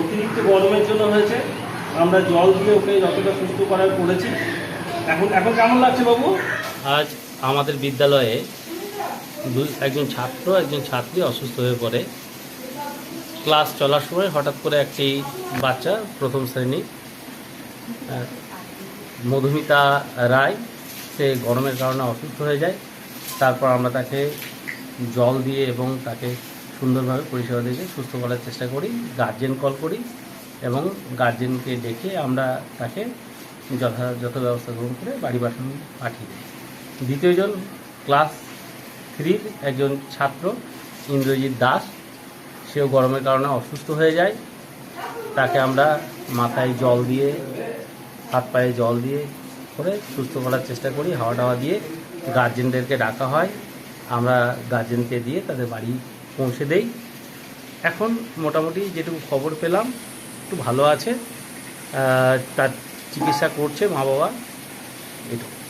অতিরিক্ত গরমের জন্য হয়েছে। আমরা জল দিয়ে ওকে যতটা সুস্থ করার করেছি। এখন এখন কেমন লাগছে বাবু? আজ আমাদের বিদ্যালয়ে একজন ছাত্র, একজন ছাত্রী অসুস্থ হয়ে পড়ে। ক্লাস চলার সময় হঠাৎ করে একটি বাচ্চা প্রথম শ্রেণি মধুমিতা রায়, সে গরমের কারণে অসুস্থ হয়ে যায়। তারপর আমরা তাকে জল দিয়ে এবং তাকে সুন্দরভাবে পরিষেবা দিয়ে সুস্থ করার চেষ্টা করি গার্জেন কল করি এবং গার্জেনকে ডেকে আমরা তাকে যথাযথ ব্যবস্থা গ্রহণ করে বাড়ি পাঠানো পাঠিয়ে দিই। দ্বিতীয়জন ক্লাস থ্রির একজন ছাত্র, ইন্দ্রজিৎ দাস, সেও গরমের কারণে অসুস্থ হয়ে যায়। তাকে আমরা মাথায় জল দিয়ে, হাত পায়ে জল দিয়ে করে সুস্থ করার চেষ্টা করি হাওয়া টাওয়া দিয়ে গার্জেনদেরকে ডাকা হয়। আমরা গার্জেনকে দিয়ে তাদের বাড়ি পৌঁছে দেই। এখন মোটামুটি যেটুকু খবর পেলাম, একটু ভালো আছে। তার চিকিৎসা করছে মা বাবা এটুকু।